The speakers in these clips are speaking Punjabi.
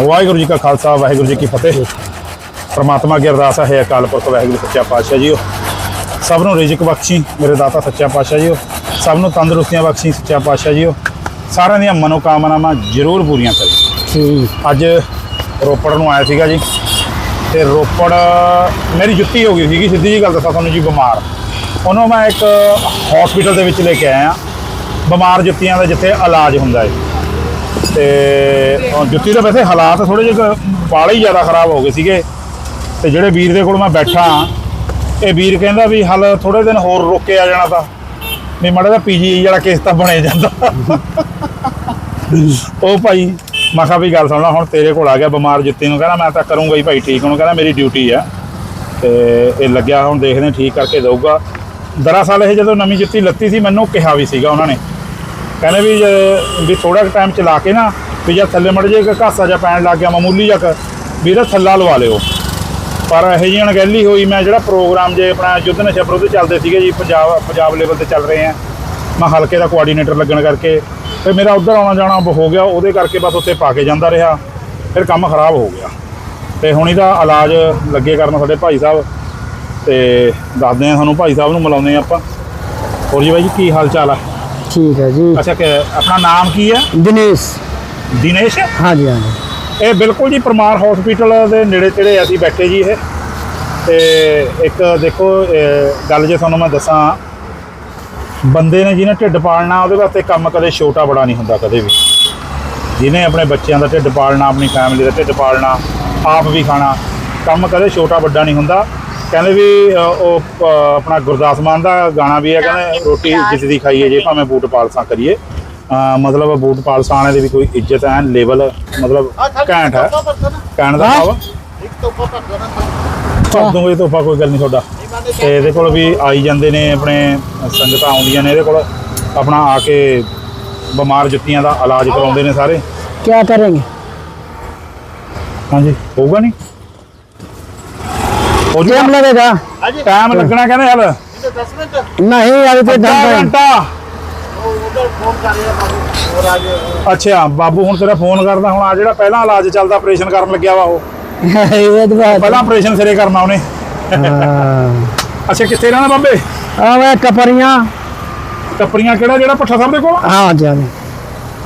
ਵਾਹਿਗੁਰੂ ਜੀ ਕਾ ਖਾਲਸਾ ਵਾਹਿਗੁਰੂ ਜੀ ਕੀ ਫਤਿਹ। ਪ੍ਰਮਾਤਮਾ ਕੀ ਅਰਦਾਸ ਹੈ ਅਕਾਲ ਪੁਰਖ ਵਾਹਿਗੁਰੂ ਸੱਚਾ ਪਾਤਸ਼ਾਹ ਜੀਓ। ਸਭ ਨੂੰ ਰਿਜ਼ਕ ਬਖਸ਼ੀ ਮੇਰੇ ਦਾਤਾ ਸੱਚਾ ਪਾਤਸ਼ਾਹ ਜੀਓ। ਸਭ ਨੂੰ ਤੰਦਰੁਸਤੀਆਂ ਬਖਸ਼ੀ ਸੱਚਾ ਪਾਤਸ਼ਾਹ ਜੀਓ। ਸਾਰਿਆਂ ਦੀਆਂ ਮਨੋਕਾਮਨਾਵਾਂ ਜ਼ਰੂਰ ਪੂਰੀਆਂ ਕਰੇ। ਅੱਜ ਰੋਪੜ ਨੂੰ ਆਇਆ ਸੀਗਾ ਜੀ। ਤੇ ਰੋਪੜ ਮੇਰੀ ਜੁੱਤੀ ਹੋ ਗਈ ਸੀਗੀ। ਸਿੱਧੀ ਜੀ ਗੱਲ ਦੱਸਾਂ ਤੁਹਾਨੂੰ ਜੀ ਬਿਮਾਰ। ਉਹਨੂੰ ਮੈਂ ਇੱਕ ਹਸਪੀਟਲ ਦੇ ਵਿੱਚ ਲੈ ਕੇ ਆਇਆ। ਬਿਮਾਰ ਜੁੱਤੀਆਂ ਦਾ ਜਿੱਥੇ ਇਲਾਜ ਹੁੰਦਾ ਹੈ ਤੇ ਉਹ ਜੁੱਤੀ ਦੇ ਵੈਸੇ ਹਾਲਾਤ ਥੋੜੇ ਜਿਹੇ ਬਾਲੇ ਹੀ ਜ਼ਿਆਦਾ ਖਰਾਬ ਹੋ ਗਏ ਸੀਗੇ। ਤੇ ਜਿਹੜੇ ਵੀਰ ਦੇ ਕੋਲ ਮੈਂ ਬੈਠਾ ਇਹ ਵੀਰ ਕਹਿੰਦਾ ਵੀ ਹਲ ਥੋੜੇ ਦਿਨ ਹੋਰ ਰੁਕ ਕੇ ਆ ਜਾਣਾ ਤਾਂ। ਵੀ ਮਾੜਾ ਜਿਹਾ ਪੀਜੀ ਵਾਲਾ ਕੇਸ ਤਾਂ ਬਣੇ ਜਾਂਦਾ। ਉਹ ਭਾਈ, ਮੈਂ ਕਿਹਾ ਵੀ ਗੱਲ ਸੁਣ ਲਾ, ਹੁਣ ਤੇਰੇ ਕੋਲ ਆ ਗਿਆ ਬਿਮਾਰ ਜੁੱਤੀ ਨੂੰ। ਕਹਿੰਦਾ ਮੈਂ ਤਾਂ ਕਰੂੰਗਾ ਹੀ ਭਾਈ, ਠੀਕ ਉਹਨੂੰ ਕਹਿੰਦਾ ਮੇਰੀ ਡਿਊਟੀ ਆ। ਤੇ ਇਹ ਲੱਗਿਆ, ਹੁਣ ਦੇਖਦੇ ਠੀਕ ਕਰਕੇ ਦਊਗਾ। ਦਰਅਸਲ ਇਹ ਜਦੋਂ ਨਵੀਂ ਜੁੱਤੀ ਲੱਤੀ ਸੀ, ਮੈਨੂੰ ਕਿਹਾ ਵੀ ਸੀਗਾ ਉਹਨਾਂ ਨੇ ਕਹਿੰਦੇ ਵੀ ਜੇ- ਵੀ ਥੋੜਾ ਟਾਈਮ ਚਲਾ ਕੇ ਨਾ, ਵੀ ਜਦ ਥੱਲੇ ਮੜ ਜੇ ਘਾਸਾ ਜਾਂ ਪੈਣ ਲੱਗ ਗਿਆ, ਮਾਮੂਲੀ ਜਿਹਾ ਵੀ ਇਹਦਾ ਥੱਲਾ ਲਵਾ ਲਿਓ। ਪਰ ਇਹੋ ਜਿਹੀ ਅਣਗਹਿਲੀ ਹੋਈ, ਮੈਂ ਜਿਹੜਾ ਪ੍ਰੋਗਰਾਮ ਜੇ ਆਪਣਾ ਯੁੱਧ ਨਸ਼ਾ ਵਿਰੁੱਧ ਚੱਲਦੇ ਸੀਗੇ ਜੀ, ਪੰਜਾਬ ਪੰਜਾਬ ਲੈਵਲ ਤੇ ਚੱਲ ਰਹੇ ਆ। ਮੈਂ ਹਲਕੇ ਦਾ ਕੋਆਰਡੀਨੇਟਰ ਲੱਗਣ ਕਰਕੇ, ਫਿਰ ਮੇਰਾ ਉੱਧਰ ਆਉਣਾ ਜਾਣਾ ਹੋ ਗਿਆ, ਉਹਦੇ ਕਰਕੇ ਬਸ ਉੱਥੇ ਪਾ ਕੇ ਜਾਂਦਾ ਰਿਹਾ। ਫਿਰ ਕੰਮ ਖਰਾਬ ਹੋ ਗਿਆ। ਤੇ ਹੁਣ ਇਹਦਾ ਇਲਾਜ ਲੱਗੇ ਕਰਨ ਸਾਡੇ ਭਾਈ ਸਾਹਿਬ। ਤੇ ਦੱਸਦੇ ਆ ਤੁਹਾਨੂੰ, ਭਾਈ ਸਾਹਿਬ ਨੂੰ ਮਿਲਾਉਂਦੇ ਆ ਆਪਾਂ। ਹੋਰ ਜੀ ਬਾਈ ਜੀ, ਕੀ ਹਾਲ ਚਾਲ ਆ? ਠੀਕ ਹੈ ਜੀ। ਅੱਛਾ ਕਿ ਆਪਣਾ ਨਾਮ ਕੀ ਹੈ? ਦਿਨੇਸ਼। ਦਿਨੇਸ਼? ਹਾਂਜੀ ਹਾਂਜੀ। ਇਹ ਬਿਲਕੁਲ ਜੀ ਪਰਮਾਰ ਹਸਪੀਟਲ ਦੇ ਨੇੜੇ ਤੇੜੇ ਅਸੀਂ ਬੈਠੇ ਜੀ ਇਹ। ਤੇ ਇੱਕ ਦੇਖੋ ਗੱਲ ਜੇ ਤੁਹਾਨੂੰ ਮੈਂ ਦੱਸਾਂ ਬੰਦੇ ਨੇ ਜਿਹਨੇ ਢਿੱਡ ਪਾਲਣਾ ਉਹਦੇ ਵਾਸਤੇ ਕੰਮ ਕਦੇ ਛੋਟਾ ਬੜਾ ਨਹੀਂ ਹੁੰਦਾ ਕਦੇ ਵੀ। ਜਿਹਨੇ ਆਪਣੇ ਬੱਚਿਆਂ ਦਾ ਢਿੱਡ ਪਾਲਣਾ ਆਪਣੀ ਫੈਮਿਲੀ ਦਾ ਢਿੱਡ ਪਾਲਣਾ ਆਪ ਵੀ ਖਾਣਾ ਕੰਮ ਕਦੇ ਛੋਟਾ ਵੱਡਾ ਨਹੀਂ ਹੁੰਦਾ। ਕਹਿੰਦੇ ਵੀ ਅ, ਉਹ ਅ, ਆਪਣਾ ਗੁਰਦਾਸ ਮਾਨ ਦਾ ਗਾਣਾ ਵੀ ਹੈ ਕਹਿੰਦੇ ਰੋਟੀ ਜਿੱਤ ਦੀ ਖਾਈਏ ਜੇ ਭਾਵੇਂ ਬੂਟ ਪਾਲਸਾਂ ਕਰੀਏ ਅ, ਮਤਲਬ ਬੂਟ ਪਾਲਸਾਂ ਵਾਲਿਆਂ ਦੀ ਵੀ ਕੋਈ ਇੱਜ਼ਤ ਐ ਲੈਵਲ ਮਤਲਬ ਘੈਂਟ ਹੈ ਕਹਿਣ ਦਾ ਭਾਵ ਕਰ ਦੂੰਗੇ ਤੋਹਫਾ ਕੋਈ ਗੱਲ ਨਹੀਂ ਤੁਹਾਡਾ ਤੇ ਇਹਦੇ ਕੋਲ ਵੀ ਆਈ ਜਾਂਦੇ ਨੇ ਆਪਣੇ ਸੰਗਤਾਂ ਆਉਂਦੀਆਂ ਨੇ ਇਹਦੇ ਕੋਲ ਆਪਣਾ ਆ ਕੇ ਬਿਮਾਰ ਜੁੱਤੀਆਂ ਦਾ ਇਲਾਜ ਕਰਾਉਂਦੇ ਨੇ ਸਾਰੇ क्या करेंगे ਹਾਂਜੀ ਹੋਊਗਾ ਨਹੀਂ ਟਾਈਮ ਲੱਗੇਗਾ। ਟਾਈਮ ਲੱਗਣਾ ਕਹਿੰਦੇ ਹਲ। ਨਹੀਂ ਅਜੇ ਤੇ ਅੱਧਾ ਦੰਦ ਘੰਟਾ। ਫੋਨ ਕਰ ਰਿਹਾ ਬਾਬੂ ਅੱਛਾ ਬਾਬੂ ਹੁਣ ਤੇਰਾ ਫੋਨ ਕਰਦਾ ਹੁਣ ਆ ਜਿਹੜਾ ਪਹਿਲਾਂ ਇਲਾਜ ਚੱਲਦਾ ਆਪਰੇਸ਼ਨ ਕਰਨ ਲੱਗਿਆ ਵਾ ਉਹ। ਪਹਿਲਾਂ ਆਪਰੇਸ਼ਨ ਸਿਰੇ ਕਰਨਾ ਉਹਨੇ। ਅੱਛਾ ਕਿੱਥੇ ਰਹਿਣਾ ਬਾਬੇ? ਆ ਵੇ ਕਪਰੀਆਂ। ਕਪਰੀਆਂ ਕਿਹੜਾ ਜਿਹੜਾ ਪੱਠਾ ਸਾਹਿਬ ਦੇ ਕੋਲ? ਹਾਂ ਜੀ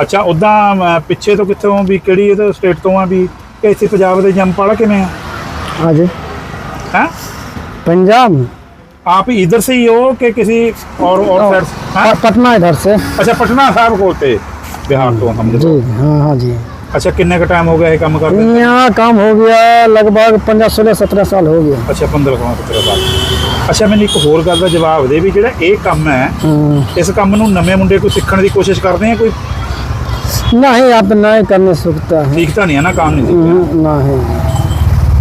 ਅੱਛਾ ਉਦਾਂ ਪਿੱਛੇ ਤੋਂ ਕਿੱਥੋਂ ਵੀ ਕਿਹੜੀ ਇਹ ਸਟੇਟ ਤੋਂ ਆ ਵੀ ਇੱਥੇ ਪੰਜਾਬ ਦੇ ਜੰਮਪਾਲਾ ਕਿਵੇਂ ਆ? ਹਾਂਜੀ। हाँ जी ਹੈ पंजाब आप ही इधर से ही हो कि किसी और और साइड से? हैं? प- पटना इधर से ਅੱਛਾ ਪਟਨਾ ਸਾਹਿਬ ਕੋਲ ਤੇ ਬਿਹਾਰ ਤੋਂ ਸਮਝ जी ਲਓ हाँ हाँ जी ਅੱਛਾ ਕਿੰਨੇ ਕ ਟਾਈਮ ਹੋ ਗਿਆ ਇਹ ਕੰਮ ਕਰਦੇ यहाँ काम हो गया लगभग पंद्रह सोलह सत्रह साल हो गया ਅੱਛਾ 15 ਕੋਲ ਤੇਰੇ ਬਾਅਦ ਅੱਛਾ ਮੈਨੂੰ ਇੱਕ ਹੋਰ ਗੱਲ ਦਾ ਜਵਾਬ ਦੇ ਵੀ ਜਿਹੜਾ ਇਹ ਕੰਮ ਹੈ हम्म, ਇਸ ਕੰਮ ਨੂੰ ਨਵੇਂ ਮੁੰਡੇ ਕੋਈ ਸਿੱਖਣ ਦੀ ਕੋਸ਼ਿਸ਼ ਕਰਦੇ ਆ ਕੋਈ नहीं आप नहीं करने सकता है ਠੀਕ ਤਾਂ ਨਹੀਂ ਹੈ ਨਾ ਕੰਮ ਨਹੀਂ ਸਿੱਖਿਆ हम्म, नहीं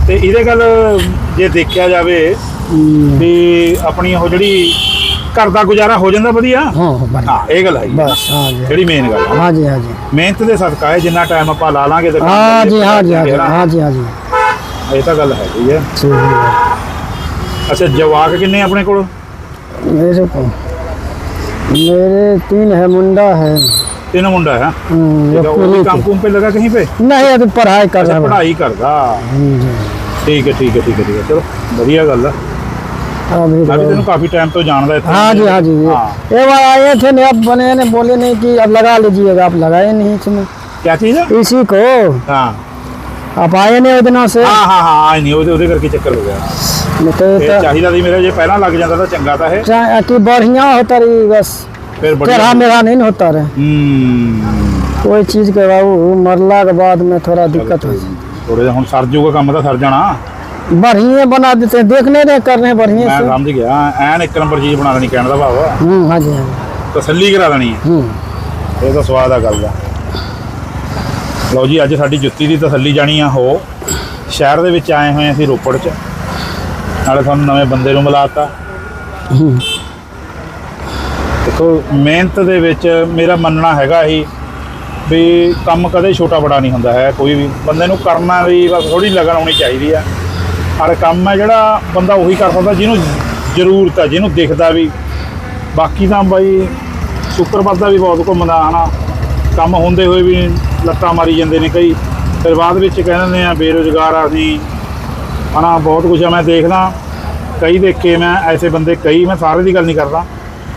ਤੇ ਇਹਦੇ ਗੱਲ ਜੇ ਦੇਖਿਆ ਜਾਵੇ हम्म, ਵੀ ਆਪਣੀ ਉਹ ਜਿਹੜੀ ਘਰ ਦਾ ਗੁਜ਼ਾਰਾ ਹੋ ਜਾਂਦਾ ਵਧੀਆ हाँ बढ़िया ਹਾਂ ਇਹ ਗੱਲ ਹੈ बस हाँ जी ਜਿਹੜੀ ਮੇਨ ਗੱਲ ਹੈ हाँ जी हाँ जी ਮਿਹਨਤ ਦੇ ਸਦਕਾ ਹੈ ਜਿੰਨਾ ਟਾਈਮ ਆਪਾਂ ਲਾ ਲਾਂਗੇ ਤੇ ਕੰਮ हाँ जी ਵਧੀਆ हाँ जी हाँ जी ਚੱਲੇਗਾ। हाँ जी हाँ जी ਇਹ ਤਾਂ ਗੱਲ ਹੈਗੀ ਹੈ ठीक है ਅੱਛਾ ਜਵਾਕ ਕਿੰਨੇ ਆਪਣੇ ਕੋਲ मेरे को मेरे तीन है मुंडा है ਤਿੰਨ ਮੁੰਡਾ ਹੈ हम्म, ਠੀਕ ये ਹੈ, ਉਹ ਵੀ पूरी ਕੰਮ ਕੁਮ पे लगा कहीं पे नहीं अभी पढ़ाई कर ਅੱਛਾ रहा है ਪੜ੍ਹਾਈ ਕਰਦਾ हम्म, जी। ਠੀਕ ਹੈ ਠੀਕ ਹੈ ਠੀਕ ਹੈ ਠੀਕ ਹੈ ਚਲੋ ਵਧੀਆ ਗੱਲ ਆ अभी ਮੈਂ ਵੀ तो- ਤੈਨੂੰ ਕਾਫੀ ਟਾਈਮ ਤੋਂ ਜਾਣਦਾ ਇੱਥੇ हाँ जी हाँ जी ये हाँ ये बार आए थे नहीं अब बने ने बोले नहीं कि अब लगा लीजिएगा आप लगाए नहीं इसमें ਕੀ ਚੀਜ਼ ਹੈ इसी को ਹਾਂ आप आए नहीं उस दिनों से ਹਾਂ ਹਾਂ ਹਾਂ ਆਈ ਨਹੀਂ ਉਹਦੇ ਉਹਦੇ ਕਰਕੇ ਚੱਕਰ ਹੋ ਗਿਆ नहीं तो ये ਇਹ तो ਚਾਹੀਦਾ ਸੀ ਮੇਰੇ ਜੇ ਪਹਿਲਾਂ ਲੱਗ ਜਾਂਦਾ ਤਾਂ ਚੰਗਾ ਤਾਂ ਇਹ चाहे कि बढ़िया होता रही बस ਫਿਰ तेरह ਬੜੀ मेरा नहीं न होता रहे ਹੂੰ कोई चीज के बाबू मरला के बाद में थोड़ा दिक्कत हो जाए ਥੋੜੇ ਜਿਹਾ ਹੁਣ ਸਰ ਜੂਗਾ ਕੰਮ ਤਾਂ ਸਰ ਜਾਣਾ बढ़िया बना देते हैं देखने नहीं कर रहे हैं बढ़िया ਮੈਂ से ਸਮਝ ਗਿਆ ਐਨ ਇੱਕ ਨੰਬਰ ਚੀਜ਼ ਬਣਾ ਲੈਣੀ ਕਹਿਣ ਦਾ ਭਾਵ ਆ हम्म हाँ जी हाँ जी ਤਸੱਲੀ ਕਰਾ ਲੈਣੀ ਹੈ हम्म ਇਹ ਤਾਂ ਸਵਾਦ ਆ ਗੱਲ ਦਾ ਲਓ ਜੀ ਅੱਜ ਸਾਡੀ ਜੁੱਤੀ ਦੀ ਤਸੱਲੀ ਜਾਣੀ ਆ ਹੋ ਸ਼ਹਿਰ ਦੇ ਵਿੱਚ ਆਏ ਹੋਏ ਅਸੀਂ ਰੋਪੜ 'ਚ ਨਾਲੇ ਤੁਹਾਨੂੰ ਨਵੇਂ ਬੰਦੇ ਨੂੰ ਮਿਲਾਤਾ हम्म, ਦੇਖੋ ਮਿਹਨਤ ਦੇ ਵਿੱਚ ਮੇਰਾ ਮੰਨਣਾ ਹੈਗਾ ਹੀ ਵੀ ਕੰਮ ਕਦੇ ਛੋਟਾ ਬੜਾ ਨਹੀਂ ਹੁੰਦਾ ਹੈ, ਕੋਈ ਵੀ ਬੰਦੇ ਨੂੰ ਕਰਨਾ ਵੀ ਬਸ ਥੋੜੀ ਲਗਨ ਹੋਣੀ ਚਾਹੀਦੀ ਆ। ਹਰ ਕੰਮ ਹੈ ਜਿਹੜਾ ਬੰਦਾ ਉਹੀ ਕਰ ਸਕਦਾ, ਜਿਹਨੂੰ ਜ਼ਰੂਰਤ ਹੈ, ਜਿਹਨੂੰ ਦਿਖਦਾ ਵੀ। ਬਾਕੀ ਤਾਂ ਬਾਈ ਸ਼ੁਕਰਵਾਦਾ ਵੀ ਬਹੁਤ ਘੁੰਮਦਾ, ਹਨਾ। ਕੰਮ ਹੁੰਦੇ ਹੋਏ ਵੀ ਲੱਤਾਂ ਮਾਰੀ ਜਾਂਦੇ ਨੇ ਕਈ। ਫਿਰ ਬਾਅਦ ਵਿੱਚ ਕਹਿ ਦਿੰਦੇ ਆ, ਬੇਰੁਜ਼ਗਾਰ ਆ ਅਸੀਂ। ਹਨਾ, ਬਹੁਤ ਕੁਝ ਆ, ਮੈਂ ਦੇਖਦਾ। ਕਈ ਦੇਖੇ ਮੈਂ, ਐਸੇ ਬੰਦੇ ਕਈ, ਮੈਂ ਸਾਰੇ ਦੀ ਗੱਲ ਨਹੀਂ ਕਰਦਾ।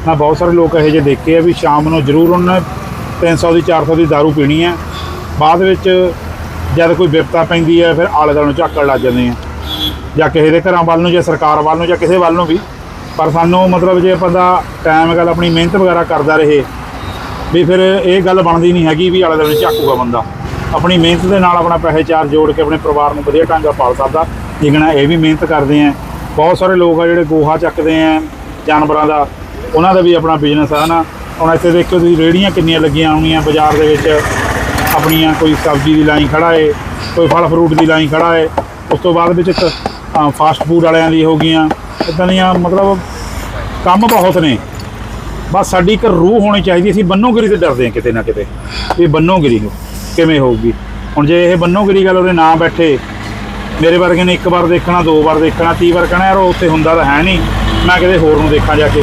ਮੈਂ ਬਹੁਤ ਸਾਰੇ ਲੋਕ ਇਹੋ ਜਿਹੇ ਦੇਖੇ ਆ ਵੀ ਸ਼ਾਮ ਨੂੰ ਜ਼ਰੂਰ ਉਹਨਾਂ ਨੇ 300 ਦੀ 400 ਦੀ ਦਾਰੂ ਪੀਣੀ ਹੈ। ਬਾਅਦ ਵਿੱਚ ਜਦ ਕੋਈ ਵਿਪਤਾ ਪੈਂਦੀ ਹੈ, ਫਿਰ ਆਲੇ ਦੁਆਲੇ ਨੂੰ ਝਾਕਣ ਲੱਗ ਜਾਂਦੇ ਆ ਜਾਂ ਕਿਸੇ ਦੇ ਘਰਾਂ ਵੱਲ ਨੂੰ, ਜਾਂ ਸਰਕਾਰ ਵੱਲ ਨੂੰ, ਜਾਂ ਕਿਸੇ ਵੱਲ ਨੂੰ ਵੀ। ਪਰ ਸਾਨੂੰ ਮਤਲਬ ਜੇ ਆਪਾਂ ਦਾ ਟਾਈਮ ਗੱਲ ਆਪਣੀ ਮਿਹਨਤ ਵਗੈਰਾ ਕਰਦਾ ਰਹੇ। ਵੀ ਫਿਰ ਇਹ ਗੱਲ ਬਣਦੀ ਨਹੀਂ ਹੈਗੀ ਵੀ ਆਲੇ ਦੁਆਲੇ ਝਾਕੂਗਾ ਬੰਦਾ। ਆਪਣੀ ਮਿਹਨਤ ਦੇ ਨਾਲ ਆਪਣਾ ਪੈਸੇ ਚਾਰ ਜੋੜ ਕੇ ਆਪਣੇ ਪਰਿਵਾਰ ਨੂੰ ਵਧੀਆ ਢੰਗ ਨਾਲ ਪਾਲ ਸਕਦਾ। ਜਿਗਣਾ ਇਹ ਵੀ ਮਿਹਨਤ ਕਰਦੇ ਆ ਬਹੁਤ ਸਾਰੇ ਲੋਕ ਆ ਜਿਹੜੇ ਗੋਹਾ ਚੱਕਦੇ ਆ ਜਾਨਵਰਾਂ ਦਾ। ਉਹਨਾਂ ਦਾ ਵੀ ਆਪਣਾ ਬਿਜ਼ਨਸ ਆ ਨਾ ਹੁਣ ਇੱਥੇ ਦੇਖੋ ਤੁਸੀਂ ਰੇੜੀਆਂ ਕਿੰਨੀਆਂ ਲੱਗੀਆਂ ਹੋਣੀਆਂ ਬਾਜ਼ਾਰ ਦੇ ਵਿੱਚ। ਆਪਣੀਆਂ ਕੋਈ ਸਬਜ਼ੀ ਦੀ ਲਾਈਨ ਖੜਾ ਏ, ਕੋਈ ਫਲ ਫਰੂਟ ਦੀ ਲਾਈਨ ਖੜਾ ਏ। ਉਸ ਤੋਂ ਬਾਅਦ ਵਿੱਚ ਫਾਸਟ ਫੂਡ ਵਾਲਿਆਂ ਦੀ ਹੋ ਗਈਆਂ। ਇਦਾਂ ਦੀਆਂ ਮਤਲਬ ਕੰਮ ਬਹੁਤ ਨੇ। ਬਸ ਸਾਡੀ ਇੱਕ ਰੂਹ ਹੋਣੀ ਚਾਹੀਦੀ, ਅਸੀਂ ਬੰਨੋਗਿਰੀ ਤੇ ਡਰਦੇ ਹਾਂ ਕਿਤੇ ਨਾ ਕਿਤੇ। ਵੀ ਬੰਨੋਗਿਰੀ ਨੂੰ ਕਿਵੇਂ ਹੋਊਗੀ? ਹੁਣ ਜੇ ਇਹ ਬੰਨੋਗਿਰੀ ਗੱਲ ਉਹਦੇ ਨਾਂ ਬੈਠੇ, ਮੇਰੇ ਵਰਗੇ ਨੇ ਇੱਕ ਵਾਰ ਦੇਖਣਾ, ਦੋ ਵਾਰ ਦੇਖਣਾ, ਤੀਹ ਵਾਰ ਕਹਿਣਾ, ਯਾਰ ਉਹ ਉੱਥੇ ਹੁੰਦਾ ਤਾਂ ਹੈ ਨਹੀਂ। ਮੈਂ ਕਿਤੇ ਹੋਰ ਨੂੰ ਦੇਖਾਂ ਜਾ ਕੇ।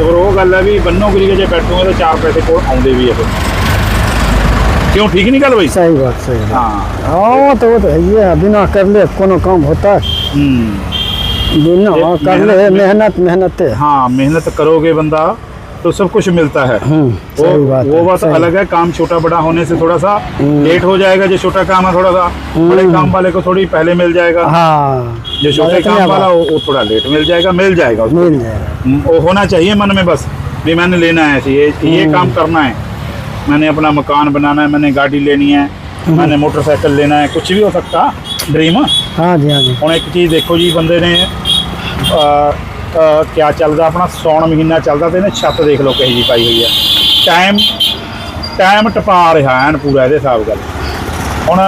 ਤੇ ਫਿਰ ਉਹ ਗੱਲ ਹੈ ਵੀ ਬੰਨੋਗਿਰੀ ਕੇ ਜੇ ਬੈਠੂਗੇ ਤਾਂ ਚਾਰ ਪੈਸੇ ਕੋਲ ਆਉਂਦੇ ਵੀ ਆ ਫਿਰ ਕਿਉਂ ਠੀਕ ਨਹੀਂ ਗੱਲ ਬਈ सही बात सही बात ਹਾਂ हाँ तो वो तो है ही है बिना कर ले कोनो काम होता है ਹੂੰ बिना ये कर ले मेहनत- मेहनत मेहनत है हाँ मेहनत करोगे बंदा तो सब कुछ मिलता है। वो बात वो बात अलग है काम छोटा बड़ा होने से थोड़ा सा लेट हो जाएगा जो छोटा काम है थोड़ा सा बड़े काम वाले को थोड़ी पहले मिल जाएगा। हाँ। जो छोटे काम वाला वो थोड़ा लेट मिल जाएगा मिल जाएगा हम्म, वो होना चाहिए मन में बस भी मैंने लेना है ये ये काम करना है। मैंने अपना मकान बनाना है मैंने गाड़ी लेनी है मैंने मोटरसाइकिल लेना है कुछ भी हो सकता ड्रीम हाँ जी हाँ जी। हम एक चीज़ देखो जी बंदे ने ਕਿਆ ਚੱਲਦਾ ਆਪਣਾ ਸੌਣ ਮਹੀਨਾ ਚੱਲਦਾ ਤੇ ਇਹਨੇ ਛੱਤ ਦੇਖ ਲਓ ਕਹੀ ਜੀ ਪਾਈ ਹੋਈ ਆ। ਟਾਈਮ ਟਾਈਮ ਟਪਾ ਰਿਹਾ ਐਨ ਪੂਰਾ ਇਹਦੇ ਹਿਸਾਬ ਗੱਲ ਹੁਣ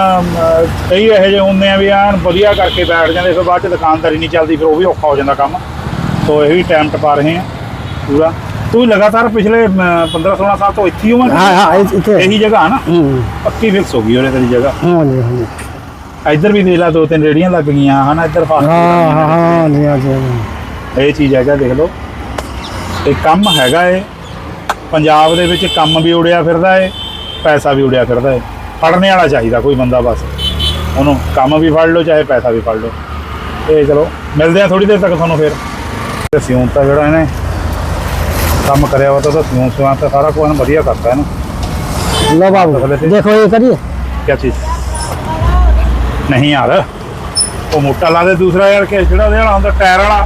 ਕਈ ਇਹੋ ਜਿਹੇ ਹੁੰਦੇ ਆ ਵੀ ਐਨ ਵਧੀਆ ਕਰਕੇ ਬੈਠ ਜਾਂਦੇ ਫਿਰ ਬਾਅਦ ਚ ਦੁਕਾਨਦਾਰੀ ਨਹੀਂ ਚੱਲਦੀ ਫਿਰ ਉਹ ਵੀ ਔਖਾ ਹੋ ਜਾਂਦਾ ਕੰਮ। ਸੋ ਇਹ ਵੀ ਟਾਈਮ ਟਪਾ ਰਹੇ ਆ ਪੂਰਾ। ਤੂੰ ਲਗਾਤਾਰ ਪਿਛਲੇ 15 16 ਸਾਲ ਤੋਂ ਇੱਥੇ ਹੀ ਹੋਵਾਂ ਹਾਂ ਹਾਂ ਇੱਥੇ। ਇਹੀ ਜਗ੍ਹਾ ਨਾ? ਪੱਕੀ ਫਿਕਸ ਹੋ ਗਈ ਉਹਨੇ ਤੇਰੀ ਜਗ੍ਹਾ। ਹਾਂ ਜੀ ਹਾਂ ਜੀ ਇੱਧਰ ਵੀ ਦੇਲਾ ਦੋ ਤਿੰਨ ਰੇੜੀਆਂ ਲੱਗ ਗਈਆਂ ਹਨਾ ਇੱਧਰ ਫਾਸਟ ਹਾਂ ਹਾਂ ਹਾਂ ਜੀ ਹਾਂ ਜੀ ਇਹ ਚੀਜ਼ ਹੈਗਾ ਦੇਖ ਲਓ। ਇਹ ਕੰਮ ਹੈਗਾ ਏ ਪੰਜਾਬ ਦੇ ਵਿੱਚ ਕੰਮ ਵੀ ਉੜਿਆ ਫਿਰਦਾ ਏ ਪੈਸਾ ਵੀ ਉੜਿਆ ਫਿਰਦਾ ਏ ਫੜਨੇ ਵਾਲਾ ਚਾਹੀਦਾ ਕੋਈ ਬੰਦਾ ਬਸ। ਉਹਨੂੰ ਕੰਮ ਵੀ ਫੜ ਲਓ ਚਾਹੇ ਪੈਸਾ ਵੀ ਫੜ ਲਓ। ਇਹ ਚਲੋ ਮਿਲਦੇ ਆ ਥੋੜੀ ਦੇਰ ਤੱਕ ਤੁਹਾਨੂੰ ਫਿਰ। ਤੇ ਸਿਉਂ ਤਾਂ ਜਿਹੜਾ ਇਹਨੇ ਕੰਮ ਕਰਿਆ ਵਾ ਤਾਂ ਸਿਉਂ ਸਿਉਂ ਤਾਂ ਸਾਰਾ ਕੁਝ ਵਧੀਆ ਕਰਤਾ ਇਹਨੂੰ। ਲੋ ਬਾਬੂ ਦੇਖੋ ਇਹ ਕਰੀਏ। ਕੀ ਚੀਜ਼? ਨਹੀਂ ਯਾਰ ਉਹ ਮੋਟਾ ਲਾ ਦੇ ਦੂਸਰਾ ਯਾਰ ਕਿ ਜਿਹੜਾ ਉਹਦੇ ਵਾਲਾ ਹੁੰਦਾ ਟਾਇਰ ਵਾਲਾ।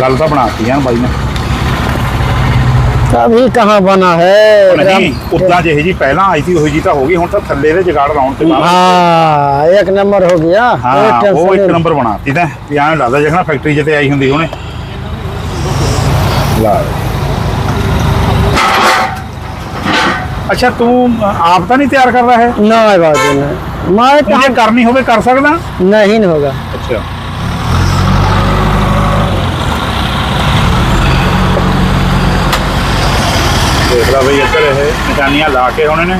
ਗੱਲ ਤਾਂ ਬਣਾਤੀ ਹੈ ਬਾਈ ਨੇ। ਕਭੀ ਕਹਾਂ ਬਣਾ ਹੈ? ਨਹੀਂ ਉਦਾਂ ਜਿਹੇ ਜੀ ਪਹਿਲਾਂ ਆਈ ਸੀ ਉਹੀ ਜੀ ਤਾਂ ਹੋ ਗਈ ਹੁਣ ਤਾਂ ਥੱਲੇ ਦੇ ਜਗਾੜ ਲਾਉਣ ਤੇ ਬਾਅਦ ਹਾਂ ਇੱਕ ਨੰਬਰ ਹੋ ਗਿਆ। ਹਾਂ ਉਹ ਇੱਕ ਨੰਬਰ ਬਣਾਤੀ ਤਾਂ ਵੀ ਐਂ ਲੱਗਦਾ ਜਿਵੇਂ ਫੈਕਟਰੀ ਜਿੱਤੇ ਆਈ ਹੁੰਦੀ ਉਹਨੇ ਲਾ। ਅੱਛਾ ਤੂੰ ਅ, ਆਪ ਤਾਂ ਨਹੀਂ ਤਿਆਰ ਕਰਦਾ ਹੈ ना बाबू नहीं मैं ਤੂੰ ਜੇ ਕਰਨੀ ਹੋਵੇ ਕਰ ਸਕਦਾ नहीं न होगा ਅੱਛਾ ਦੇਖ ਲਾ ਬਈ ਇੱਧਰ ਇਹ ਨਿਸ਼ਾਨੀਆਂ ਲਾ ਕੇ ਹੁਣ ਨੇ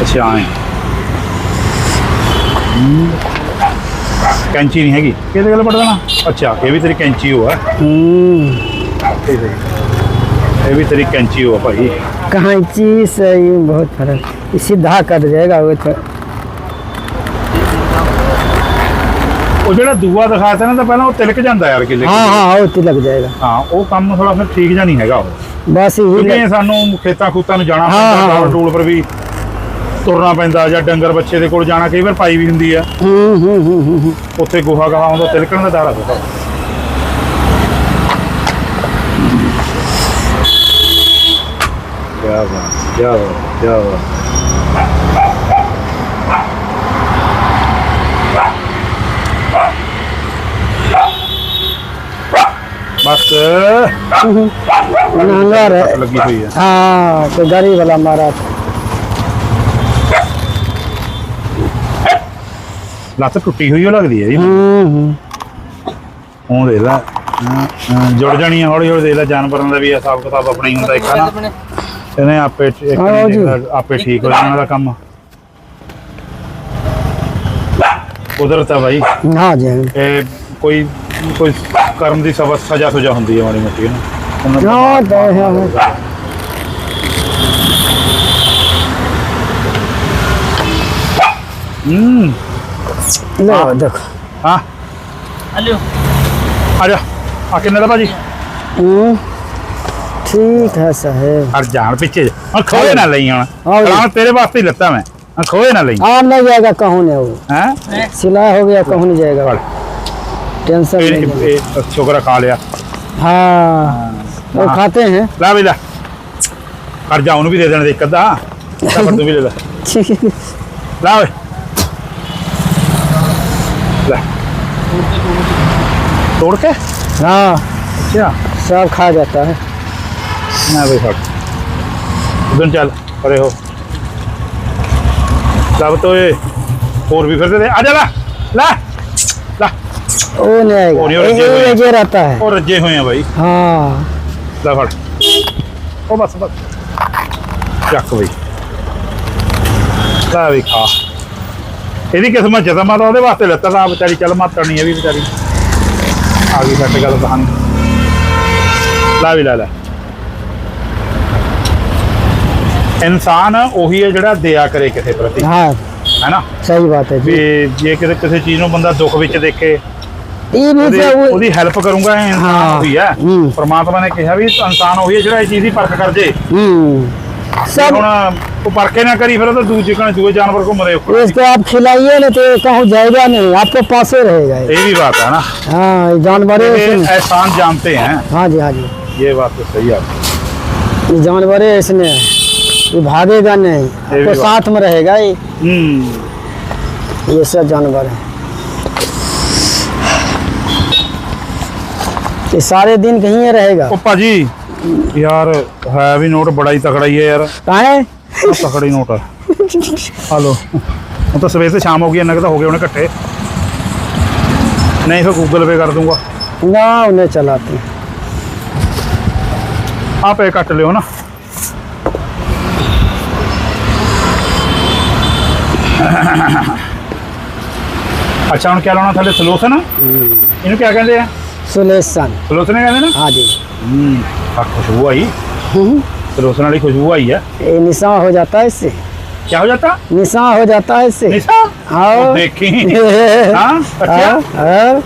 ਅੱਛਾ ਐਂ ਹੂੰ। ਕੈਂਚੀ ਨਹੀਂ ਹੈਗੀ ਕਿਹਦੇ ਗੱਲ ਪੜ ਦੇਣਾ ਅੱਛਾ ਇਹ ਵੀ ਤੇਰੀ ਕੈਂਚੀ ਹੋ ਹੈ हम्म, ਇਹ ਦੇਖ। ਇਹ ਵੀ ਤੇਰੀ ਕੈਂਚੀ ਹੋ ਆ ਭਾਈ कैंची से ही बहुत फर्क ये सीधा कट जाएगा वो तो ਉਹ ਜਿਹੜਾ ਦੂਆ ਦਿਖਾਇਆ ਤਾ ਨਾ ਤਾਂ ਪਹਿਲਾਂ ਉਹ ਤਿਲਕ ਜਾਂਦਾ ਯਾਰ ਕਿਲੇ हाँ हाँ वो तिलक जाएगा ਹਾਂ ਉਹ ਕੰਮ ਥੋੜਾ ਫਿਰ ਠੀਕ ਜਿਹਾ ਨਹੀਂ ਹੈਗਾ ਉਹ बस यही ਕਿਉਂਕਿ लग- ਸਾਨੂੰ ਖੇਤਾਂ ਖੂਤਾਂ ਨੂੰ ਜਾਣਾ ਹਾਂ, ਪੈਂਦਾ ਹਾਂ। ਟੋਲ ਟੂਲ ਪਰ ਵੀ ਤੁਰਨਾ ਪੈਂਦਾ ਜਾਂ ਡੰਗਰ ਬੱਚੇ ਦੇ ਕੋਲ ਜਾਣਾ ਕਈ ਵਾਰ ਪਾਈ ਵੀ ਹੁੰਦੀ ਆ हम्म, हम्म, हम्म, हम्म, हम्म। ਉੱਥੇ ਗੋਹਾ ਗਾਹਾ ਹੁੰਦਾ ਤਿਲਕਣ ਦਾ ਡਰ ਹੁੰਦਾ ਕੀ ਬਾਤ ਕੀ ਲੱਤ ਟੁੱਟੀ ਹੋਈ ਹੋ ਲੱਗਦੀ ਹੈ ਜੀ। ਹੂੰ ਹੂੰ। ਜੁੜ ਜਾਣੀ ਹੌਲੀ ਹੌਲੀ ਦੇ ਲੈ ਜਾਨਵਰਾਂ ਦਾ ਵੀ ਹਿਸਾਬ ਕਿਤਾਬ ਆਪਣਾ ਹੁੰਦਾ ਇੱਕ ਨਾ। ਚਨੇ ਆਪੇ ਇੱਕ ਮਿੰਟ ਆਪੇ ਠੀਕ ਹੋ ਜਾਣਾ ਦਾ ਕੰਮ ਕੁਦਰਤ ਹੈ ਭਾਈ ਹਾਂ ਜੀ ਇਹ ਕੋਈ ਕੋਈ ਕਰਮ ਦੀ ਸਬਤ ਸਜ਼ਾ ਸੁਜਾ ਹੁੰਦੀ ਹੈ ਮਾੜੀ ਮੋਟੀ ਨਾ ਹਾਂ ਤਾਂ ਹੈ ਹੂੰ ਲੈ ਦੇਖ ਹਾਂ ਹਲੋ ਆ ਜਾ ਆ ਕਿੰਨੇ ਦਾ ਭਾਜੀ ਹੂੰ ठीक है साहेब ਹਰ ਜਾਣ ਪਿੱਛੇ ਹੁਣ ਖੋਏ ਨਾ ਲਈ ਹੁਣ ਹਾਂ ਜੀ। ਕਲਾਮ ਤੇਰੇ ਵਾਸਤੇ ਹੀ ਲੱਤਾ ਮੈਂ ਹੁਣ ਖੋਏ ਨਾ ਲਈ आप नहीं जाएगा कहूँ नहीं वो ਹੈ सिलाई हो गया कहूँ नहीं जाएगा फल। टेंशन नहीं ਇਹ लेना। ਇਹ ਛੋਕਰਾ ਖਾ ਲਿਆ हाँ वो हाँ। खाते हैं ਲੈ ਵੀ ਲੈ ਕਰ ਜਾ ਉਹਨੂੰ ਵੀ ਦੇ ਦੇਣ ਦੇ ਇੱਕ ਅੱਧਾ ਤਾਂ ਫਿਰ ਤੂੰ ਵੀ ਲੈ ਲੈ ਲੈ ਓਏ ਲੈ ਤੋੜ ਕੇ हाँ ਅੱਛਾ सब खा जाता है ਨਾ ਬਈ ਹਟ ਉਧਰ ਚੱਲ ਪਰੇ ਹੋ। ਲੱਭ ਤੋਏ ਹੋਰ ਵੀ ਫਿਰਦੇ ਆ ਜਾ ਲੈ ਲੈ ਲੈ। ਉਹ ਨਹੀਂ ਆਏਗਾ। ਇਹ ਰਜੇ ਰਹਤਾ ਹੈ। ਉਹ ਰਜੇ ਹੋਏ ਆ ਬਾਈ। ਹਾਂ। ਲੈ ਫੜ। ਉਹ ਬਸ ਬਸ। ਚੱਕ ਬਈ। ਲੈ ਵੀ ਖਾ। ਇਹਦੀ ਕਿਸਮਤ ਚ ਮਾਤਾ ਉਹਦੇ ਵਾਸਤੇ ਲੱਤਾਂ ਦਾ ਵਿਚਾਰੀ ਚੱਲ ਮਾਤਾ ਨਹੀਂ ਇਹ ਵੀ ਵਿਚਾਰੀ। ਆ ਗਈ ਸੱਟ ਗੱਲ ਤਾਂ ਲੈ ਵੀ ਲੈ ਲੈ। ਇਨਸਾਨ ਉਹੀ ਹੈ ਜਿਹੜਾ ਦਇਆ ਕਰੇ ਕਿਸੇ ਪ੍ਰਤੀ हाँ ਹੈਨਾ सही बात है ਵੀ जी ਜੇ ਕਿਤੇ ਕਿਸੇ ਚੀਜ਼ ਨੂੰ ਬੰਦਾ ਦੁੱਖ ਵਿੱਚ ਦੇਖੇ ये भी ਉਹਦੀ से वो ਉਹਦੀ ਹੈਲਪ ਕਰੂੰਗਾ ਇਹ ਇਨਸਾਨ ਹਾਂ। ਉਹੀ ਹੈ ਹੂੰ। ਪ੍ਰਮਾਤਮਾ ਨੇ ਕਿਹਾ ਵੀ ਇਨਸਾਨ ਉਹੀ ਹੈ ਜਿਹੜਾ ਇਹ ਚੀਜ਼ ਦੀ ਪਰਖ ਕਰ ਜੇ हम्म, ਜੇ सब ਹੁਣ ਉਹ ਪਰਖੇ ਨਾ ਕਰੀ ਫਿਰ ਉਹ ਤਾਂ ਦੂਜੇ ਕਣ ਦੂਏ ਜਾਨਵਰ ਘੁੰਮਦੇ ਉੱਪਰ इसको आप खिलाइए ना तो कहूँ जाएगा नहीं आपको पासे रहेगा ये। ये भी बात है ना हाँ ये जानवर ये है इसमें। एहसान जानते हैं हाँ जी हाँ जी ये बात तो सही है आपकी। ये जानवर है इसमें ये भागेगा नहीं आपको साथ में रहेगा ये। हम्म। ये सब जानवर है। ये सारे दिन कहीं रहेगा। पप्पा जी यार है भी नोट बड़ा ही तकड़ा ही है यार। है? तकड़ा ही नोट है। हेलो। तो सवेरे से शाम हो गई है नगदा तो हो गए उन्हें कट्टे नहीं फिर गूगल पे कर दूँगा। ना उन्हें चलाते आप एक कट लो ना। ਅੱਛਾ ਹੁਣ ਕਿਆ ਲਾਉਣਾ ਥੱਲੇ ਸਲੋਸਨ ਇਹਨੂੰ ਕਿਆ ਕਹਿੰਦੇ ਆ सुलेशन ਸਲੋਸਨ ਹੀ ਕਹਿੰਦੇ ਨਾ हाँ जी ਹੂੰ ਆ ਖੁਸ਼ਬੂ ਆਈ हम्म, सलोसन वाली खुशबू आई है ये निशान हो जाता है इससे क्या हो जाता निशान हो जाता है इससे निशा हाँ ਉਹ ਦੇਖੀ ਹਾਂ ਅੱਛਾ हाँ, हाँ,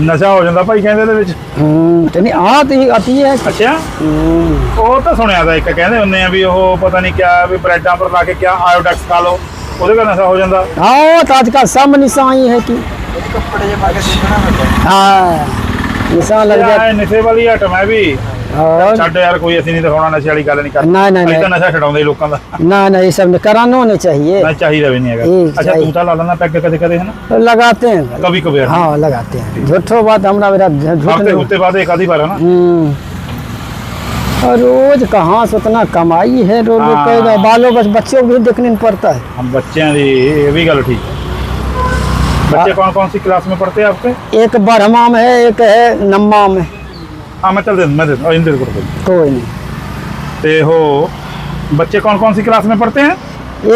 ਨਸ਼ਾ ਹੋ ਜਾਂਦਾ ਭਾਈ ਕਹਿੰਦੇ ਇਹਦੇ ਵਿੱਚ हम्म, तो नहीं हाँ तो ये आती है ਅੱਛਾ हम्म, ਉਹ ਤਾਂ ਸੁਣਿਆ ਤਾਂ ਇੱਕ ਕਹਿੰਦੇ ਹੁੰਦੇ ਆ ਵੀ ਉਹ ਪਤਾ ਨਹੀਂ ਕਿਆ ਵੀ ਬ੍ਰੈਡਾਂ ਪਰ ਲਾ ਕੇ ਕਿਆ ਆਇਓਡੈਕਸ ਖਾ ਲਓ ਉਹਦੇ ਨਾਲ ਹੋ ਜਾਂਦਾ। हाँ तो आज का सब निशा ही है कि ਕੱਪੜੇ ਜੇ ਪਾ ਕੇ। ਦੇਖਣਾ ਮੈਂ हाँ निशा लग जाए ਇਹ ਵਾਲੀ ਆਟਮ ਹੈ ਵੀ। ਛੱਡ ਯਾਰ ਕੋਈ ਅਸੀਂ ਨਹੀਂ ਦਿਖਾਉਣਾ ਨਸ਼ੇ ਵਾਲੀ ਗੱਲ ਨਹੀਂ ਕਰਨੀ। ਨਾ, ਨਾ, ਨਸ਼ਾ ਛਡਾਉਂਦੇ ਲੋਕਾਂ ਦਾ। ना ना ये सब नहीं- कराना नहीं ਨਾ ਚਾਹੀਦਾ ਵੀ ਨਹੀਂ ਹੈਗਾ। ਅੱਛਾ ਤੂੰ ਤਾਂ ਲਾ ਲੈਣਾ ਪੈਗ ਕਦੇ ਕਦੇ ਹੈ ਨਾ लगाते हैं कभी कभी। हाँ लगाते हैं झूठो बात हमारा मेरा झूठ ਹਫ਼ਤੇ ਬਾਅਦ ਇੱਕ ਆਦੀ ਵਾਰ ਨਾ? हम्म और रोज कहाँ से उतना कमाई है रोज हाँ। बालों बस बच्चों को भी देखने पड़ता है। हम बच्चे हैं ये भी गल ठीक है। बच्चे कौन कौन सी क्लास में पढ़ते हैं आपके? एक बरहमा में है एक है नम्मा में हाँ मैं चल दे मैं देता हूँ इन देर कोई नहीं। ते हो बच्चे कौन कौन सी क्लास में पढ़ते हैं?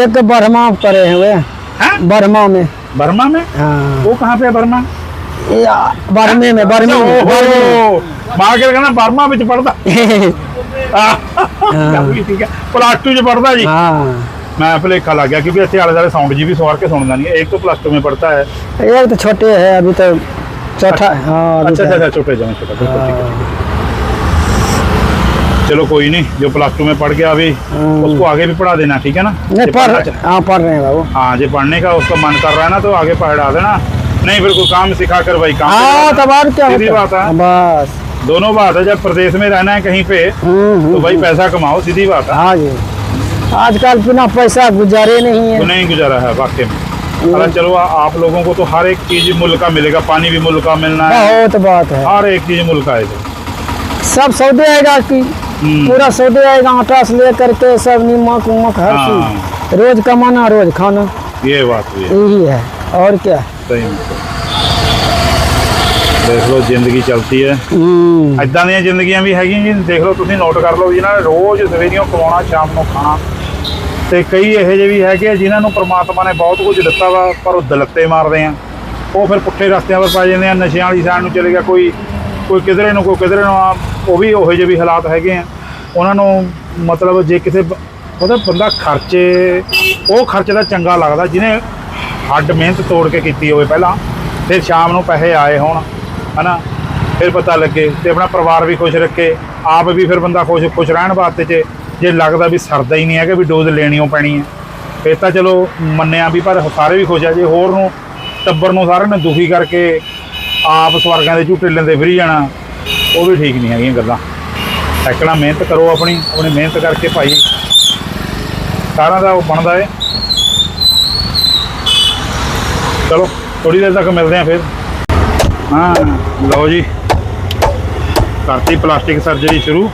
एक बरहमा करे हुए हैं। बर्मा में बर्मा में हाँ? वो कहाँ पे है बर्मा आ, बर्मे में बर्मे माँ के कहना बर्मा में पढ़ता में। प्लस टू च पढ़ता जी हाँ मैं भुलेखा लग गया क्योंकि ऐसे आले दुआले साउंड जी भी सवार के सुनता नहीं है एक तो प्लस टू में पढ़ता है एक तो छोटे है अभी तो चौथा हाँ अच्छा अच्छा छोटे जाए छोटा बिल्कुल ठीक है चलो कोई नहीं जो प्लस टू में पढ़ गया अभी। उसको आगे भी पढ़ा देना ठीक है ना नहीं हाँ पढ़ रहे हैं बाबू हाँ जो पढ़ने का उसका मन कर रहा है ना तो आगे पढ़ा देना नहीं बिल्कुल काम सिखा कर भाई काम हाँ, आ, क्या सीधी बात है। बस। दोनों बात है जब प्रदेश में रहना है कहीं पे हम्म, हम्म, तो भाई हम्म। पैसा कमाओ सीधी बात है। हाँ जी। आजकल बिना पैसा गुजारे नहीं है। तो नहीं गुजारा है वाकई में। अरे चलो आप लोगों को तो हर एक चीज़ मुल्क का मिलेगा पानी भी मुल्क का मिलना है। बहुत बात है। हर एक चीज़ मुल्क का है सब सौदे आएगा की पूरा सौदे आएगा आटा से लेकर के सब नीमक उमक हर हाँ। चीज़। रोज कमाना रोज खाना। ये बात यही है। और क्या? ਹੀ। ਦੇਖ ਲਓ ਜ਼ਿੰਦਗੀ ਚਲਦੀ ਹੈ। ਐਦਾਂ ਦੀਆਂ ਜ਼ਿੰਦਗੀਆਂ ਵੀ ਹੈਗੀਆਂ ਜੀ। ਦੇਖ ਲਓ ਤੁਸੀਂ ਨੋਟ ਕਰ ਲਓ ਜਿਨ੍ਹਾਂ ਨੇ ਰੋਜ਼ ਸਵੇਰੀਆਂ ਕਮਾਉਣਾ ਸ਼ਾਮ ਨੂੰ ਖਾਣਾ। ਤੇ ਕਈ ਇਹੋ ਜਿਹੇ ਵੀ ਹੈਗੇ ਜਿਨ੍ਹਾਂ ਨੂੰ ਪ੍ਰਮਾਤਮਾ ਨੇ ਬਹੁਤ ਕੁਝ ਦਿੱਤਾ ਵਾ ਪਰ ਉਹ ਦਲੱਤੇ ਮਾਰਦੇ ਆ। ਉਹ ਫਿਰ ਪੁੱਠੇ ਰਸਤਿਆਂ 'ਤੇ ਪਾ ਜਾਂਦੇ ਆ ਨਸ਼ਿਆਂ ਵਾਲੀ ਸਾਈਡ ਨੂੰ ਚਲੇ ਗਿਆ ਕੋਈ ਕੋਈ ਕਿਧਰੇ ਨੂੰ ਕੋਈ ਕਿਧਰੇ ਨੂੰ ਆ ਉਹ ਵੀ ਉਹੋ ਜਿਹੇ ਵੀ ਹਾਲਾਤ ਹੈਗੇ ਆ। ਉਹਨਾਂ ਨੂੰ ਮਤਲਬ ਜੇ ਕਿਸੇ ਉਹਦਾ ਬੰਦਾ ਖਰਚੇ ਉਹ ਖਰਚੇ ਦਾ ਚੰਗਾ ਲੱਗਦਾ ਜਿਹਨੇ ਹੱਡ ਮਿਹਨਤ ਤੋੜ ਕੇ ਕੀਤੀ ਹੋਵੇ ਪਹਿਲਾਂ, ਫਿਰ ਸ਼ਾਮ ਨੂੰ ਪੈਸੇ ਆਏ ਹੋਣ, ਹਨਾ? ਫਿਰ ਪਤਾ ਲੱਗੇ ਤੇ ਆਪਣਾ ਪਰਿਵਾਰ ਵੀ ਖੁਸ਼ ਰੱਖੇ, ਆਪ ਵੀ ਫਿਰ ਬੰਦਾ ਖੁਸ਼ ਖੁਸ਼ ਰਹਿਣ ਵਾਸਤੇ ਜੇ ਜੇ ਲੱਗਦਾ ਵੀ ਸਰਦਾ ਹੀ ਨਹੀਂ ਹੈਗਾ ਵੀ ਡੋਜ਼ ਲੈਣੀਓ ਪੈਣੀ ਹੈ। ਫਿਰ ਤਾਂ ਚਲੋ ਮੰਨਿਆ ਵੀ, ਪਰ ਸਾਰੇ ਵੀ ਖੁਸ਼ ਆ, ਜੇ ਹੋਰ ਨੂੰ, ਟੱਬਰ ਨੂੰ ਸਾਰਿਆਂ ਨੇ ਦੁਖੀ ਕਰਕੇ ਆਪ ਸਵਰਗਾਂ ਦੇ ਝੂਟੇ ਲੈਂਦੇ ਫਿਰੀ ਜਾਣਾ, ਉਹ ਵੀ ਠੀਕ ਨਹੀਂ ਹੈਗੀਆਂ ਗੱਲਾਂ। ਐਕਣਾ ਮਿਹਨਤ ਕਰੋ ਆਪਣੀ ਆਪਣੀ ਮਿਹਨਤ ਕਰਕੇ ਭਾਈ, ਸਾਰਿਆਂ ਦਾ ਉਹ ਬਣਦਾ ਏ। ਚਲੋ ਥੋੜੀ ਦੇਰ ਤੱਕ ਮਿਲਦੇ ਆ ਫਿਰ। ਹਾਂ ਲਓ ਜੀ। ਕਰਤੀ ਪਲਾਸਟਿਕ ਸਰਜਰੀ ਸ਼ੁਰੂ।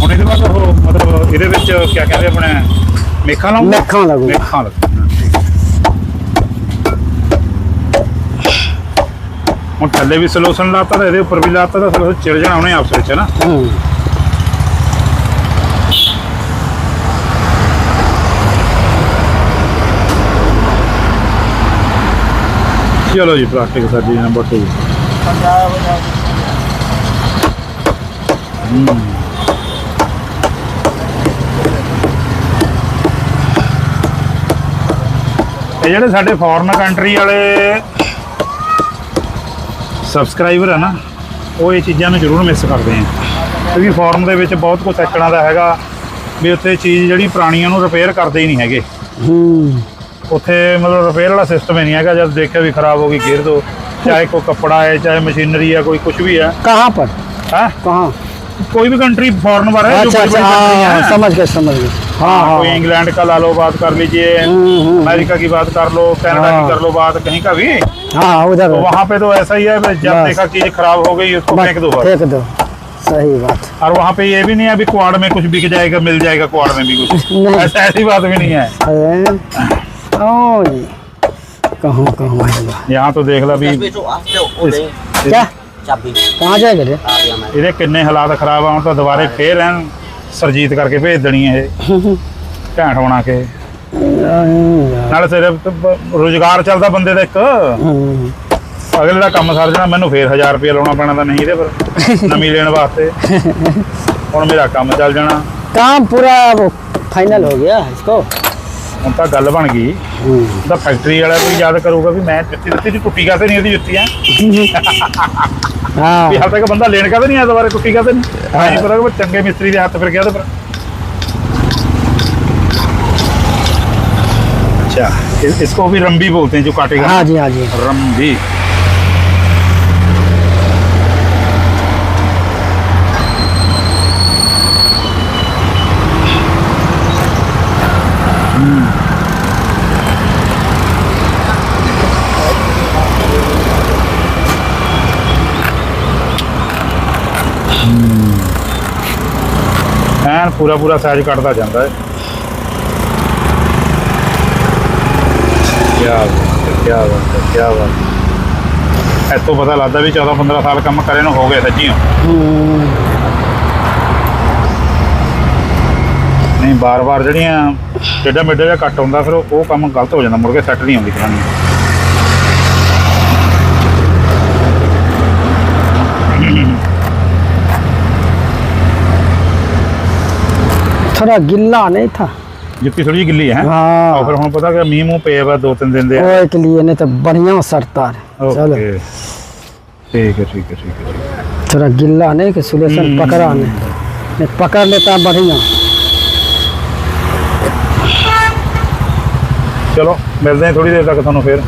ਹੁਣ ਇਹਦੇ ਉਹ ਮਤਲਬ ਇਹਦੇ ਵਿੱਚ ਕੀ ਕਹਿੰਦੇ ਆਪਣੇ ਮੇਖਾਂ ਲਾਉਂ ਮੇਖਾਂ ਲਾਉਂ ਮੇਖਾਂ ਲਾਉਂ ਹੁਣ ਥੱਲੇ ਵੀ ਸਲੋਸ਼ਨ ਲਾਤਾ ਤੇ ਇਹਦੇ ਉੱਪਰ ਵੀ ਲਾਤਾ ਤਾਂ ਚਿਰ ਜਾਣਾ ਉਹਨੇ ਆਪਸ ਵਿੱਚ ਨਾ? ਹੂੰ। ਚਲੋ ਜੀ, ਪਲਾਸਟਿਕ ਸਾਡੀ ਨੰਬਰ 2 ਪੰਜਾਬ ਹੂੰ ਇਹ ਜਿਹੜੇ ਸਾਡੇ ਫੋਰਨ ਕੰਟਰੀ ਵਾਲੇ ਸਬਸਕ੍ਰਾਈਬਰ ਆ ਨਾ, ਉਹ ਇਹ ਚੀਜ਼ਾਂ ਨੂੰ ਜ਼ਰੂਰ ਮਿਸ ਕਰਦੇ ਆ। ਕਿਉਂਕਿ ਫੋਰਨ ਦੇ ਵਿੱਚ ਬਹੁਤ ਕੁਝ ਐਕਣਾ ਦਾ ਹੈਗਾ, ਵੀ ਉੱਥੇ ਚੀਜ਼ ਜਿਹੜੀ ਪੁਰਾਣੀਆਂ ਨੂੰ ਰਿਪੇਅਰ ਕਰਦੇ ਹੀ ਨਹੀਂ ਹੈਗੇ। ਹੂੰ। ਉੱਥੇ ਮਤਲਬ ਰਿਪੇਅਰ ਵਾਲਾ ਸਿਸਟਮ ਹੀ ਨਹੀਂ ਹੈਗਾ ਜਦ ਦੇਖਿਆ ਵੀ ਖਰਾਬ ਹੋ ਗਈ ਗੇਰ ਦੋ ਚਾਹੇ ਕੋਈ ਕੱਪੜਾ ਹੈ ਚਾਹੇ ਮਸ਼ੀਨਰੀ ਹੈ ਕੋਈ ਕੁਝ ਵੀ ਹੈ कहाँ पर ਹੈ कहाँ कोई भी कंट्री फॉरेन बार है जो अच्छा बड़ी अच्छा बड़ी कंट्री हाँ है समझ गए समझ गए हाँ हाँ कोई इंग्लैंड का ला लो बात कर लीजिए हम्म, हम्म, अमेरिका की बात कर लो कनाडा हाँ। की कर लो बात कहीं का भी हाँ उधर तो वहाँ पे तो ऐसा ही है बस जब बस। देखा चीज खराब हो गई उसको बस, फेंक दो बस फेंक दो सही बात और वहाँ पे ये भी नहीं है अभी क्वाड में कुछ बिक जाएगा मिल जाएगा क्वाड में भी कुछ नहीं। ऐसा ऐसी बात भी नहीं है अरे ओ जी कहाँ कहाँ है बा? यहाँ तो देख ला भी बेचो आ जाओ ओ दे क्या चाबी कहाँ जाएगा रे आ गया मैं ਇਹਦੇ ਕਿੰਨੇ ਹਾਲਾਤ ਖਰਾਬ ਆ ਹੁਣ ਤਾਂ ਦੁਬਾਰੇ ਫੇਰ ਐਨ ਸਰਜੀਤ ਕਰਕੇ ਭੇਜ ਦੇਣੀ ਇਹ ਘੈਂਟ ਬਣਾ ਕੇ हम्म, ਨਾਲ ਸਿਰਫ ਰੋਜ਼ਗਾਰ ਚੱਲਦਾ ਬੰਦੇ ਦਾ ਇੱਕ हम्म, ਅਗਲੇ ਦਾ ਕੰਮ ਸਰ ਜਾਣਾ ਮੈਨੂੰ ਫੇਰ 1000 ਰੁਪਏ ਲਾਉਣਾ ਪੈਣਾ ਤਾਂ ਨਹੀਂ ਇਹਦੇ ਪਰ ਨਵੀਂ ਲੈਣ ਵਾਸਤੇ ਹੁਣ ਮੇਰਾ ਕੰਮ ਚੱਲ ਜਾਣਾ काम पूरा वो फाइनल हो गया इसको ਹੁਣ ਤਾਂ ਗੱਲ ਬਣ ਗਈ हम्म, ਤਾਂ ਫੈਕਟਰੀ ਵਾਲਾ ਵੀ ਯਾਦ ਕਰੂਗਾ ਵੀ ਮੈਂ ਜੁੱਤੀ ਦਿੱਤੀ ਸੀ ਟੁੱਟੀ ਕਾਤੇ ਨਹੀਂ ਉਹਦੀ ਜੁੱਤੀ ਆ ਵੀ हाँ ਹਾਲ ਤੱਕ ਬੰਦਾ ਲੈਣ ਕਾਤੇ ਨਹੀਂ ਆ ਦੁਬਾਰੇ ਟੁੱਟੀ ਕਾਤੇ ਨਹੀਂ ਹਾਂ ਜੀ ਪਰ ਚੰਗੇ ਮਿਸਤਰੀ ਦੇ ਹੱਥ ਫਿਰ ਗਿਆ ਤੇ ਪਰ अच्छा इस- इसको भी रंबी बोलते हैं जो काटेगा हाँ जी हाँ जी रंबी ਪੂਰਾ ਪੂਰਾ ਸਾਈਜ਼ ਕੱਟਦਾ ਜਾਂਦਾ ਹੈ। ਕੀ ਬਾਤ ਹੈ ਕੀ ਬਾਤ ਹੈ ਕੀ ਬਾਤ ਪਤਾ ਲੱਗਦਾ ਵੀ 14 15 ਸਾਲ ਕੰਮ ਕਰੇ ਨੂੰ ਹੋ ਗਏ ਸੱਚੀ ਨਹੀਂ ਬਾਰ-ਬਾਰ ਜਿਹੜੀਆਂ ਟੇਡਾ ਮੇਡਾ ਜਿਹਾ ਕੱਟ ਹੁੰਦਾ, ਫਿਰ ਉਹ ਕੰਮ ਗਲਤ ਹੋ ਜਾਂਦਾ, ਮੁੜ ਕੇ ਸੈੱਟ ਨਹੀਂ ਹੁੰਦੀ ਕਹਾਣੀ थोड़ा गिल्ला नहीं था ਜੁੱਤੀ ਥੋੜੀ ਜਿਹੀ ਗਿੱਲੀ ਹੈ ਹੈਂ? हाँ ਉਹ ਫਿਰ ਹੁਣ ਪਤਾ ਕਿ ਮੀਂਹ ਮੂੰਹ ਪਏ ਵਾ ਦੋ ਤਿੰਨ ਦਿਨ ਦੇ ओए के लिए नहीं तो बढ़िया सरता है चलो ਓਕੇ ਠੀਕ ਹੈ ਠੀਕ ਹੈ ਠੀਕ ਹੈ ਠੀਕ ਹੈ थोड़ा गिल्ला नहीं कि सुलेशन हम्म। पकड़ा नहीं नहीं पकड़ लेता बढ़िया ਚਲੋ ਮਿਲਦੇ ਹਾਂ ਥੋੜੀ ਦੇਰ ਤੱਕ ਤੁਹਾਨੂੰ ਫਿਰ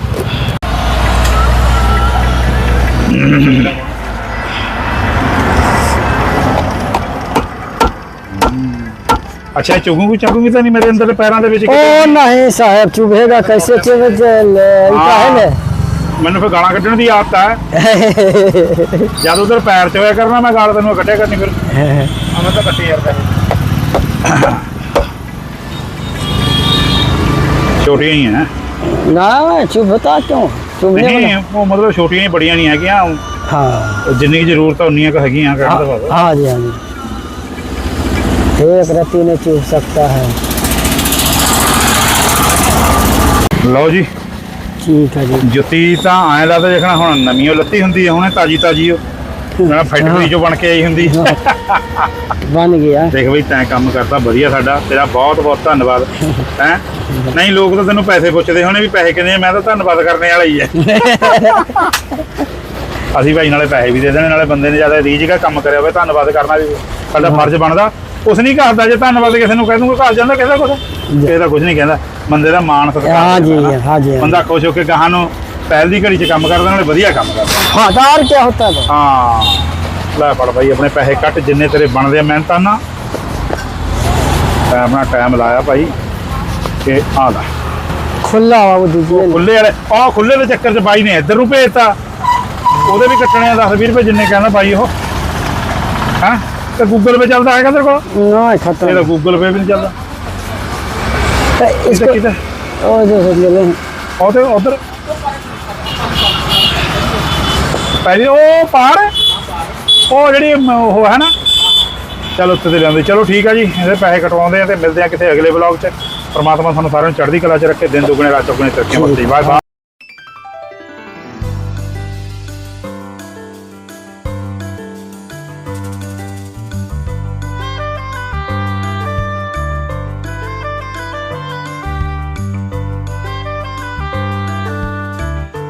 ਅੱਛਾ ਚੁਗੂਗੀ ਚੁਗੂਗੀ ਤਾਂ ਨਹੀਂ ਮੇਰੇ ਅੰਦਰ ਪੈਰਾਂ ਦੇ ਵਿੱਚ ਕਿਤੇ? ओ नहीं साहब चुभेगा कैसे चुभे काहे ले ਮੈਨੂੰ ਫਿਰ ਗਾਲਾਂ ਕੱਢਣ ਦੀ ਆਦਤ ਹੈ ਜਦ ਉਧਰ ਪੈਰ ਚ ਹੋਇਆ ਕਰਨਾ ਮੈਂ ਗਾਲ ਤੈਨੂੰ ਕੱਢਿਆ ਕਰਨੀ ਫਿਰ ਆ ਮੈਂ ਤਾਂ ਕੱਟੀ ਯਾਰ ਪੈਸੇ ਛੋਟੀਆਂ ਹੀ ਹੈ ना चुप बता क्यों चुप नहीं ਨਹੀਂ ਉਹ ਮਤਲਬ ਛੋਟੀਆਂ ਹੀ ਬੜੀਆਂ ਨਹੀਂ ਹੈਗੀਆਂ ਉਹ हाँ ਜਿੰਨੀ ਕੁ ਜ਼ਰੂਰਤ ਆ ਉਨੀਆਂ ਕੁ ਹੈਗੀਆਂ ਕਹਿਣ ਦਾ ਭਾਵ हाँ जी हाँ जी एक रत्ती ने चुप सकता है ਲਓ ਜੀ ठीक है जी ਜੁੱਤੀ ਤਾਂ ਐਂ ਲੱਗਦਾ ਦੇਖਣਾ ਹੁਣ ਨਵੀਂ ਓ ਲੱਤੀ ਹੁੰਦੀ ਹੈ ਹੁਣੇ ਤਾਜੀ ਤਾਜੀ ਉਹ ਨਾ ਫੈਕਟਰੀ ਚੋਂ ਬਣ ਕੇ ਆਈ ਹੁੰਦੀ बन गया ਦੇਖ ਬਈ ਤੈਂ ਕੰਮ ਕਰਤਾ ਵਧੀਆ ਸਾਡਾ ਤੇਰਾ ਬਹੁਤ ਬਹੁਤ ਧੰਨਵਾਦ ਹੈ ਨਹੀਂ ਲੋਕ ਤਾਂ ਤੈਨੂੰ ਪੈਸੇ ਪੁੱਛਦੇ ਹੋਣੇ ਵੀ ਪੈਸੇ ਕਿੰਨੇ ਆ, ਮੈਂ ਤਾਂ ਧੰਨਵਾਦ ਕਰਨੇ ਵਾਲਾ ਹੀ ਹੈ ਅਸੀਂ ਭਾਈ ਨਾਲੇ ਪੈਸੇ ਵੀ ਦੇ ਦੇਣੇ ਨਾਲੇ ਬੰਦੇ ਨੇ ਜਿਆਦਾ ਰੀਝ ਦਾ ਕੰਮ ਕਰਿਆ ਹੋਵੇ ਧੰਨਵਾਦ ਕਰਨਾ ਵੀ ਸਾਡਾ ਫਰਜ਼ ਬਣਦਾ ਕੁਛ ਨਹੀਂ ਕਰਦਾ ਜੇ ਧੰਨਵਾਦ ਕਿਸੇ ਨੂੰ ਕਹਿ ਦੂੰਗਾ ਘਰ ਜਾਂਦਾ ਕਿਸੇ ਕੁਛ। ਕਿਸੇ ਦਾ ਨਹੀਂ ਕਹਿੰਦਾ। ਬੰਦੇ ਦਾ ਮਾਣ ਸਤਿਕਾਰ ਹਾਂ ਜੀ ਹਾਂ ਜੀ ਬੰਦਾ ਖੁਸ਼ ਹੋ ਕੇ ਗਾਹਾਂ ਨੂੰ ਪਹਿਲ ਦੀ ਘੜੀ 'ਚ ਕੰਮ ਕਰਦਾ ਨਾਲੇ ਵਧੀਆ ਕੰਮ ਕਰਦਾ। ਹਾਂ ਕੀ ਹੁੰਦਾ ਹੈ ਹਾਂ। ਲੈ ਫੜ ਭਾਈ ਆਪਣੇ ਪੈਸੇ ਕੱਟ ਜਿੰਨੇ ਤੇਰੇ ਬਣਦੇ ਆ ਮਿਹਨਤਾਂ ਨਾ ਆਪਣਾ ਟਾਈਮ ਲਾਇਆ ਭਾਈ ਕਿ ਆ ਲੈ। ਖੁੱਲਾ ਵਾ ਉਹ ਦੂਜੇ ਖੁੱਲੇ ਵਾਲੇ ਆ ਖੁੱਲੇ ਦੇ ਚੱਕਰ 'ਚ ਭਾਈ ਨੇ ਇੱਧਰ ਨੂੰ ਭੇਜਤਾ। ਉਹਦੇ ਵੀ ਕੱਟਣੇ ਆ 10 20 ਰੁਪਏ ਜਿੰਨੇ ਕਹਿੰਦਾ ਭਾਈ ਉਹ। ਹਾਂ? ਤੇ ਗੂਗਲ ਪੇ ਚੱਲਦਾ ਹੈਗਾ ਤੇਰੇ ਕੋਲ? ਨਾ ਇਹ ਖਤਮ ਇਹਦਾ ਗੂਗਲ ਪੇ ਵੀ ਨਹੀਂ ਚੱਲਦਾ। ਤੇ ਇਸ ਤੇ ਉਹ ਜੋ ਸਭ ਲੈ ਉਹ ਉਧਰ। ਪਹਿਲੇ ਉਹ ਪਾਰ ਉਹ ਜਿਹੜੀ ਉਹ ਹੈ ਨਾ। ਚਲ ਉੱਤੇ ਤੇ ਲੈਂਦੇ ਚਲੋ ਠੀਕ ਆ ਜੀ ਇਹਦੇ ਪੈਸੇ ਕਟਵਾਉਂਦੇ ਆ ਤੇ ਮਿਲਦੇ ਆ ਕਿਤੇ ਅਗਲੇ ਵਲੌਗ 'ਚ। ਪਰਮਾਤਮਾ ਸਾਨੂੰ ਸਾਰਿਆਂ ਨੂੰ ਚੜ੍ਹਦੀ ਕਲਾ 'ਚ ਰੱਖੇ ਦਿਨ ਦੁਗਣੇ ਰਾਤ ਚੌਗਣੇ ਤਰੱਕੀ ਬਖਸ਼ੇ। Bye bye